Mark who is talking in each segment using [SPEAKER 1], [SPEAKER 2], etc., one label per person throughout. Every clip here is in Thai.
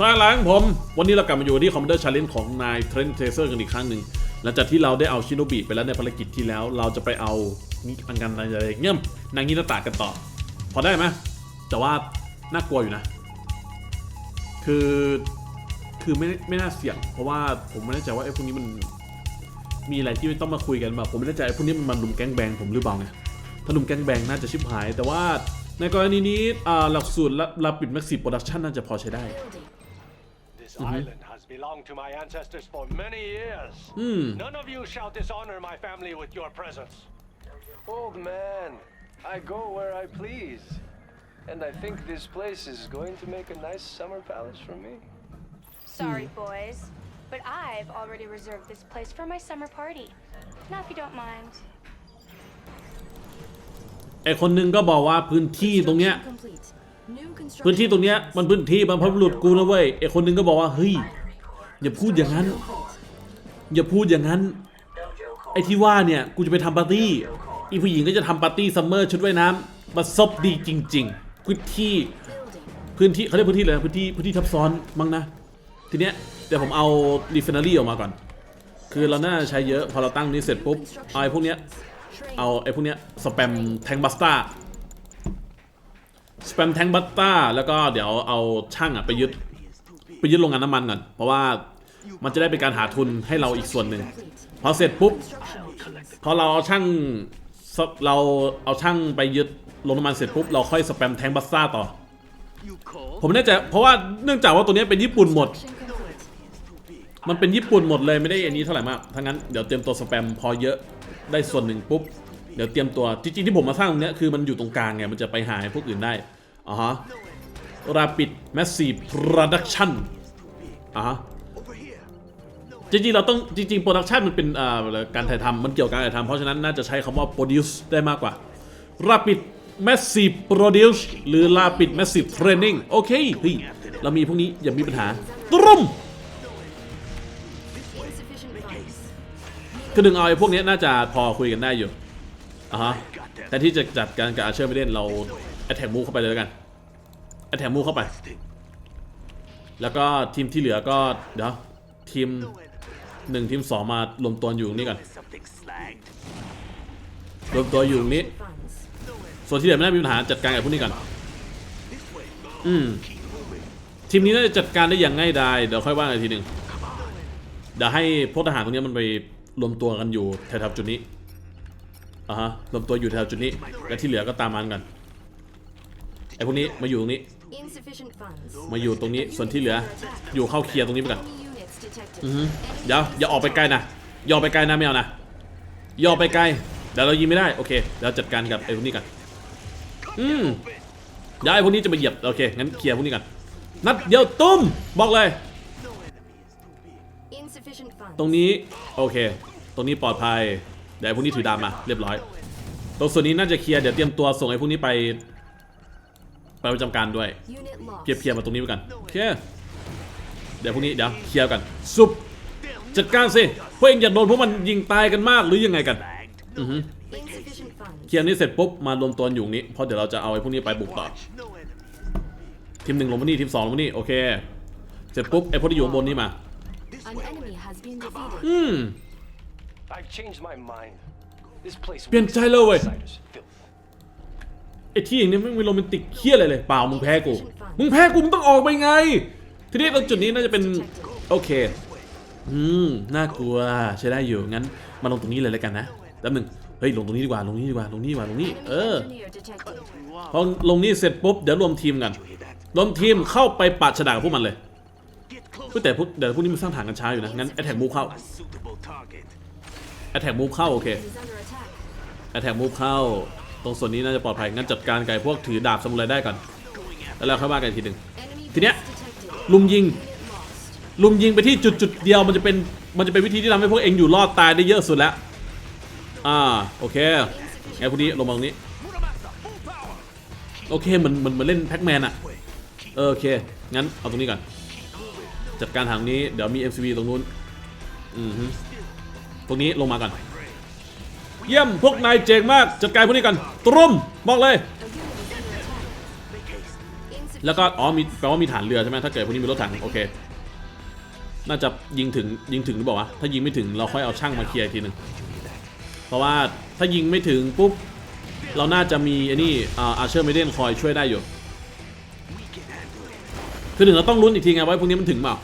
[SPEAKER 1] ว่างสายหลังผม วันนี้เรากลับมาอยู่ที่คอมมานเดอร์ชาเลนจ์ของนายเทรนเทเซอร์กันอีกครั้งหนึ่งหลังจากที่เราได้เอาชิโนบิไปแล้วในภารกิจที่แล้ว เราจะไปเอานี่อันกันอะไรเงี้ยนางงินาตากันต่อ พอได้ไหมแต่ว่าน่ากลัวอยู่นะ คือคือไม่ไม่น่าเสี่ยง เพราะว่าผมไม่แน่ใจว่าไอ้พวกนี้มันมีอะไรที่ต้องมาคุยกันแบบผมไม่แน่ใจไอ้พวกนี้มันมาลุมแก๊งแบงผมหรือเปล่าไงถ้าลุมแก๊งแบงน่าจะชิบหาย แต่ว่าในกรณีนี้อ่าหลักสูตรรับปิดแม็กซี่โปรดักชันน่าจะพอใช้ได้
[SPEAKER 2] This island has belonged to my ancestors for many years.
[SPEAKER 1] Hmm.
[SPEAKER 2] None of you shall dishonor my family with your presence. Old man, I go where I please. And I think this place is going to make a nice summer palace for me.
[SPEAKER 3] Sorry, boys, but I've already reserved this place for my summer party. Now, if you don't mind.
[SPEAKER 1] ไอคนหนึงก็บอกว่าพื้นที่ตรงเนี้ย พื้นที่ตรงเนี้ยมันพื้นที่บรรพบุรุษกูนะเว้ยไอคนหนึงก็บอกว่าเฮ้ยอย่าพูดอย่างนั้น อย่าพูดอย่างนั้น ไอที่ว่าเนี่ยกูจะไปทำปาร์ตี้อีผู้หญิงก็จะทำปาร์ตี้ซัมเมอร์ชุดว่ายน้ำมาซบดีจริง ๆ พื้นที่พื้นที่เขาเรียกพื้นที่อะไรพื้นที่พื้นที่ทับซ้อนมั้งนะ ทีเนี้ยเดี๋ยวผมเอาดีเฟินารี่ออกมาก่อน คือเราน่าใช้เยอะพอเราตั้งนี้เสร็จปุ๊บเอาไอ้พวกเนี้ยเอาไอ้พวกเนี้ยสแปมแทงบัสต้า สแปมแทงบัสต้าแล้วก็เดี๋ยวเอาช่างอะไปยึดไปยึดโรงงานน้ำมันก่อน เพราะว่ามันจะได้เป็นการหาทุนให้เราอีกส่วนหนึ่งพอเสร็จปุ๊บพอเราเอาช่างเราเอาช่างไปยึดโรงน้ำมันเสร็จปุ๊บเราค่อยสแปมแทงบัสต้าต่อ ผมแน่ใจเพราะว่าเนื่องจากว่าตัวนี้เป็นญี่ปุ่นหมด มันเป็นญี่ปุ่นหมดเลยไม่ได้อันนี้เท่าไหร่มากถ้างั้นเดี๋ยวเตรียมตัวสแปมพอเยอะได้ส่วนหนึ่งปุ๊บ เดี๋ยวเตรียมตัวจริงๆที่ผมมาสร้างตรงเนี้ยคือมันอยู่ตรงกลางไงมันจะไปหาพวกอื่นได้อ่าฮะ Rapid Massive Production อ่าฮะจริงๆเราต้องจริงๆ Production มันเป็นอ่าการถ่ายทำมันเกี่ยวกับการถ่ายทำเพราะฉะนั้นน่าจะใช้คำว่า Produce ได้มากกว่า Rapid Massive Produce หรือ Rapid Massive Training โอเคเฮ้ยเรามีพวกนี้อย่ามีปัญหาตรุ่มคือหนึ่งเอาไอ้พวกเนี้ยน่าจะพอคุยกันได้อยู่ อะฮะแต่ที่จะจัดการกับอาเชอร์ไม่เล่นเราแอตแทกมูเข้าไปเลยแล้วกันแอตแทกมูเข้าไป แล้วก็ทีมที่เหลือก็เดี๋ยวทีมหนึ่งทีมสองมารวมตัวอยู่ตรงนี้ก่อนรวมตัวอยู่ตรงนี้ ส่วนที่เหลือไม่น่ามีปัญหาจัดการกับพวกนี้ก่อนอืมทีมนี้น่าจะจัดการได้อย่างง่ายดายเดี๋ยวค่อยว่ากันทีหนึ่งเดี๋ยวให้พวกทหารตรงนี้มันไปรวมตัวกันอยู่แถวๆจุดนี้ อ่าฮะรวมตัวอยู่แถวจุดนี้ และที่เหลือก็ตามมันกันไอ้พวกนี้มาอยู่ตรงนี้ มาอยู่ตรงนี้ส่วนที่เหลือ อยู่เข้าเคลียร์ตรงนี้ไปก่อนอือฮึเดี๋ยวอย่าออกไปไกลนะอย่าออกไปไกลนะไม่เอานะอย่าออกไปไกลเดี๋ยวเรายิงไม่ได้โอเคเดี๋ยวจัดการกับไอ้พวกนี้กันอืมเดี๋ยวไอ้พวกนี้จะมาเหยียบโอเคงั้นเคลียร์พวกนี้กันนัดเดียวตุ้มบอกเลย ตรงนี้โอเค ตรงนี้ปลอดภัย เดี๋ยวไอ้พวกนี้ถือดาบมาเรียบร้อย ตรงส่วนนี้น่าจะเคลียร์เดี๋ยวเตรียมตัวส่งไอ้พวกนี้ไป ไปประจำการด้วย เก็บเคลียร์มาตรงนี้ไปกันโอเคเดี๋ยวพวกนี้เดี๋ยวเคลียร์กันซุปจัดการสิพวกเองอย่าโดนพวกมันยิงตายกันมากหรือยังไงกันอือฮึเคลียร์นี้เสร็จปุ๊บมารวมตัวอยู่ตรงนี้เพราะเดี๋ยวเราจะเอาไอ้พวกนี้ไปบุกต่อทีมหนึ่งลงมานี่ทีมสองลงมานี่โอเคเสร็จปุ๊บไอ้พวกที่อยู่ข้างบนนี้มาอืม
[SPEAKER 2] I've changed my mind. This place
[SPEAKER 1] เปลี่ยนใจเลยเว้ย
[SPEAKER 2] outside is filth.
[SPEAKER 1] ไอ้ที่อย่างนี้ไม่มีโรแมนติกเคี้ยอะไรเลยเปล่ามึงแพ้กู มึงแพ้กูมึงต้องออกไปไง ทีนี้ตรงจุดนี้น่าจะเป็นโอเค อืมน่ากลัวใช้ได้อยู่งั้นมาลงตรงนี้เลยแล้วกันนะแป๊บหนึงเฮ้ยลงตรงนี้ดีกว่าลงนี้ดีกว่าลงนี้ดีกว่าลงนี้ เออ พอลงนี้เสร็จปุ๊บเดี๋ยวรวมทีมกัน รวมทีมเข้าไปปาดฉดากับพวกมันเลยเฮ้ยแต่พวกเดี๋ยวพวกนี้มันสร้างฐานกันช้าอยู่นะงั้นแอทแทกมูฟเข้าแอท แทกมูฟเข้าโอเคแอทแทกมูฟเข้า ตรงส่วนนี้น่าจะปลอดภัย งั้นจัดการไก่พวกถือดาบสมุไรได้ก่อน แล้วเราค่อยว่ากันทีหนึ่งทีเนี้ยลุมยิง ลุมยิงไปที่จุดจุดเดียวมันจะเป็นมันจะเป็นวิธีที่ทำให้พวกเองอยู่รอดตายได้เยอะสุดแล้ว อ่าโอเคไงพวกนี้ลงมาตรงนี้ โอเคเหมือนเหมือนเหมือนเล่นแพ็กแมนอะเออโอเค งั้นเอาตรงนี้ก่อน จัดการทางนี้เดี๋ยวมี MCV ตรงนู้น อือฮึ ตรงนี้ลงมาก่อนเยี่ยมพวกนายเจ๋งมาก จัดการพวกนี้กัน ตรุมบอกเลย แล้วก็อ๋อมีแปลว่ามีฐานเรือใช่ไหมถ้าเกิดพวกนี้มีรถถังโอเค น่าจะยิงถึงยิงถึงหรือเปล่าวะถ้ายิงไม่ถึงเราค่อยเอาช่างมาเคลียร์ทีหนึ่งเพราะว่าถ้ายิงไม่ถึงปุ๊บเราน่าจะมีไอ้นี่อาร์เชอร์เมเดนคอยช่วยได้อยู่คือถึงเราต้องลุ้นอีกทีไงว่าพวกนี้มันถึงเปล่า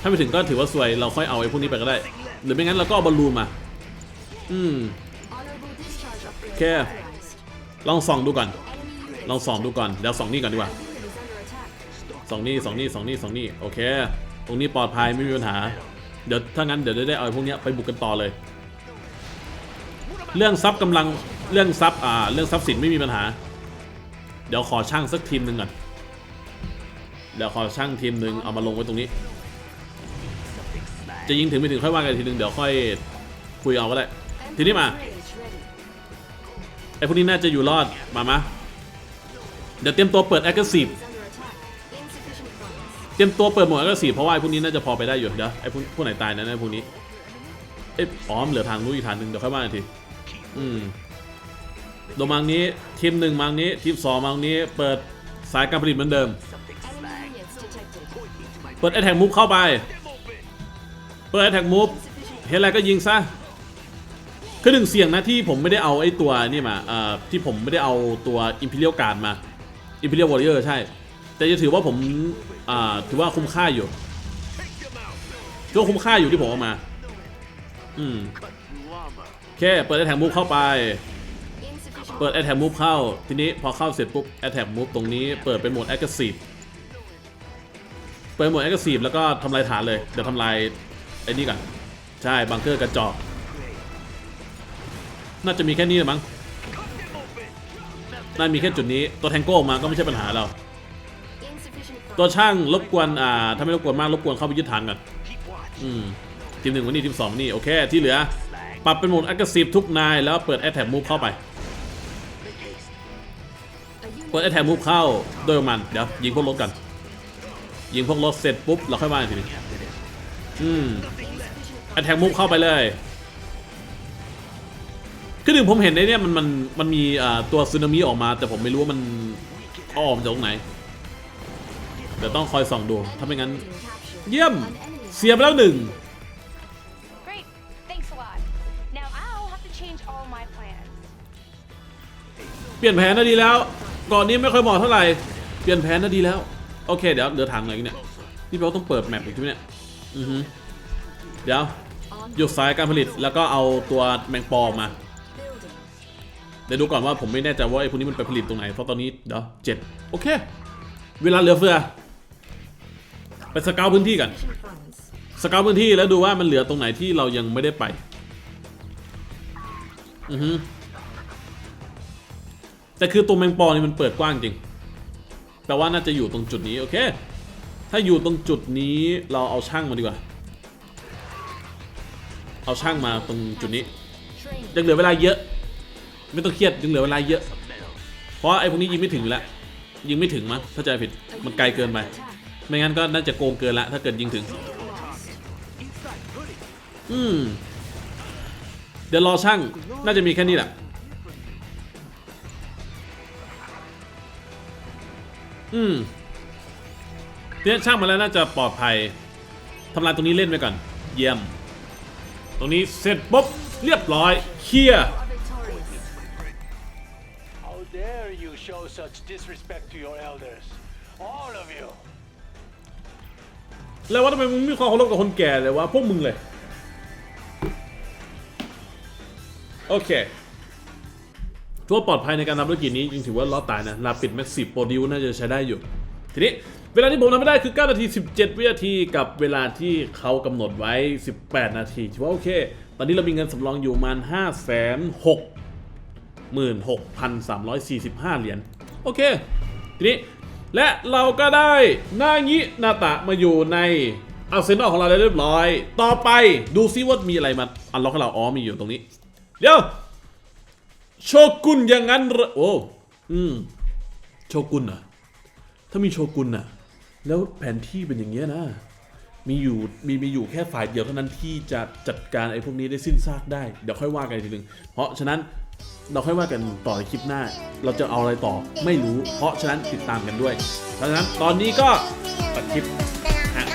[SPEAKER 1] ถ้าไม่ถึงก็ถือว่าซวยเราค่อยเอาไอ้พวกนี้ไปก็ได้ หรือไม่งั้นเราก็เอาบอลลูนมา อืม
[SPEAKER 4] Honorable discharge upgrade
[SPEAKER 1] Okay.
[SPEAKER 4] authorized.
[SPEAKER 1] ลองส่องดูก่อน ลองส่องดูก่อน เดี๋ยวส่องนี่ก่อนดีกว่า
[SPEAKER 4] unit is under attack.
[SPEAKER 1] สองนี่ส่องนี่ส่องนี่ส่องนี่โอเค ตรงนี้ปลอดภัยไม่มีปัญหา เดี๋ยวถ้างั้นเดี๋ยวจะได้เอาไอ้พวกนี้ไปบุกกันต่อเลย เรื่องทรัพย์กำลัง เรื่องทรัพย์อ่า เรื่องทรัพย์สินไม่มีปัญหา เดี๋ยวขอช่างสักทีมหนึ่งก่อน เดี๋ยวขอช่างทีมหนึ่งเอามาลงไว้ตรงนี้ จะยิงถึงไม่ถึงค่อยว่ากันทีหนึ่งเดี๋ยวค่อยคุยเอาก็ได้ ทีนี้มาไอ้พวกนี้น่าจะอยู่รอดมามาเดี๋ยวเตรียมตัวเปิดแอคทีฟเตรียมตัวเปิดโหมดแอคทีฟเพราะว่าไอ้พวกนี้น่าจะพอไปได้อยู่เดี๋ยวไอ้พวกพวกไหนตายนะไอ้พวกนี้เอ้อ๋อมเหลือทางนู้นอีกทางหนึ่งเดี๋ยวค่อยว่ากันทีอืมโดมังนี้ทีมหนึ่งมังนี้ทีมสองมังนี้เปิดสายการผลิตเหมือนเดิม เปิดแอแทกมูฟเข้าไป เปิดแอ t แทกมูฟเห็นอะไรก็ยิงซะคือหนึ่งเสี่ยงนะที่ผมไม่ได้เอาไอ้ตัวนี่มาเอ่อที่ผมไม่ได้เอาตัว Imperial Guard มา Imperial Warrior ใช่ แต่จะถือว่าผมอ่าถือว่าคุ้มค่าอยู่ถือคุ้มค่าอยู่ที่ผมเอามา อืมโอเคเปิดแอ t แทกมูฟเข้าไปเปิด a t แท k Move เข้า ทีนี้พอเข้าเสร็จปุ๊บ a t แท k Move ตรงนี้เปิดเป็นโหมด Aggressive เปิดโหมด Aggressive แล้วก็ทำลายฐานเลยเดี๋ยวทำลาย อ้นี่ก่อนใช่บังเกอร์กระจอก น่าจะมีแค่นี้แหละมั้งน่ามีแค่จุดนี้ตัวแทงโก้ออกมาก็ไม่ใช่ปัญหาเรา ตัวช่างรบกวนอ่าถ้าไม่รบกวนมากรบกวนเข้าไปยึดฐานก่อนอืมทีมหนึ่งวันนี้ทีมสองนี่โอเคที่เหลือ ปรับเป็นโหมด Aggressive ทุกนาย แล้วเปิด a t แท k Move เข้าไปเปิดไอแทมูฟเข้าโดยมาณเดี๋ยวยิงพวกรถกันยิงพวกรถเสร็จปุ๊บเราค่อยมาอีกทีหนึง อืม
[SPEAKER 4] insufficient
[SPEAKER 1] ไอแทมูฟเข้าไปเลยคือหนึ่งผมเห็นไอ้เนี่ยมันมันมันมีอ่าตัวซึนามิออกมา แต่ผมไม่รู้ว่ามันเอาออกมาจากตรงไหนเดี๋ยวต้องคอยส่องดูถ้าไม่งั้น
[SPEAKER 4] being captured.
[SPEAKER 1] เยี่ยม
[SPEAKER 4] An enemy
[SPEAKER 1] เสียไปแล้วหนึ่ง
[SPEAKER 3] Great. Thanks a lot. Now I'll have to change all my plans.
[SPEAKER 1] เปลี่ยนแผนน่ะดีแล้ว ก่อนนี้ไม่ค่อยเหมาะเท่าไหร่ เปลี่ยนแผนน่ะดีแล้ว โอเค เดี๋ยวเหลือทางไหนอีกเนี่ย นี่แปลว่าต้องเปิดแมปอีกใช่ไหมเนี่ย อือฮึเดี๋ยว หยุดสายการผลิตแล้วก็เอาตัวแมงปอมา เดี๋ยวดูก่อนว่าผมไม่แน่ใจว่าไอ้พวกนี้มันไปผลิตตรงไหน เพราะตอนนี้เดี๋ยวเจ็ดโอเค เวลาเหลือเฟือ ไปสเกาพื้นที่กัน สเกาพื้นที่แล้วดูว่ามันเหลือตรงไหนที่เรายังไม่ได้ไป อือฮึแต่คือตัวแมงปอนี่มันเปิดกว้างจริง แปลว่าน่าจะอยู่ตรงจุดนี้ โอเค ถ้าอยู่ตรงจุดนี้เราเอาช่างมาดีกว่า เอาช่างมาตรงจุดนี้ ยังเหลือเวลาเยอะ ไม่ต้องเครียดยังเหลือเวลาเยอะ เพราะไอ้พวกนี้ยิงไม่ถึงแล้วยิงไม่ถึงมั้งเข้าใจผิดมันไกลเกินไปไม่งั้นก็น่าจะโกงเกินละถ้าเกิดยิงถึง อืมเดี๋ยวรอช่างน่าจะมีแค่นี้แหละอืม เนี่ยช่างมาแล้วน่าจะปลอดภัยทำลายตรงนี้เล่นไปก่อน เยี่ยม ตรงนี้เสร็จปุ๊บเรียบร้อยเคลียร์
[SPEAKER 4] Are victorious.
[SPEAKER 2] How dare you show such disrespect to your elders? All of you.
[SPEAKER 1] แล้วว่าทำไมมึงไม่มีความเคารพกับคนแก่เลยวะพวกมึงเลย โอเคทั่วปลอดภัยในการทำธุรกิจนี้ยังถือว่ารอดตายนะลาปิดแม็กซิโปรดิวน่าจะใช้ได้อยู่ ทีนี้เวลาที่ผมทำไม่ได้คือ 9 นาที 17 วินาทีกับเวลาที่เขากำหนดไว้ 18 นาทีถือว่าโอเค ตอนนี้เรามีเงินสำรองอยู่ประมาณ 5 6 16,345 เหรียญโอเค ทีนี้ และเราก็ได้นางินาตะมาอยู่ในอาเซนอลของเราได้เรียบร้อย ต่อไปดูซิว่ามีอะไรมาอันล็อกให้เราอ๋อมีอยู่ตรงนี้ เดี๋ยว โชกุนอย่างนั้นโอ้อืมโชกุนเหรอะ ถ้ามีโชกุนน่ะ แล้วแผนที่เป็นอย่างเงี้ยนะ มีอยู่มีมีอยู่แค่ฝ่ายเดียวเท่านั้นที่จะจัดการไอ้พวกนี้ได้สิ้นซากได้ เดี๋ยวค่อยว่ากันอีกทีหนึ่งเพราะฉะนั้นเราค่อยว่ากันต่อในคลิปหน้า เราจะเอาอะไรต่อไม่รู้ เพราะฉะนั้นติดตามกันด้วย เพราะฉะนั้นตอนนี้ก็ตัดคลิปฮะ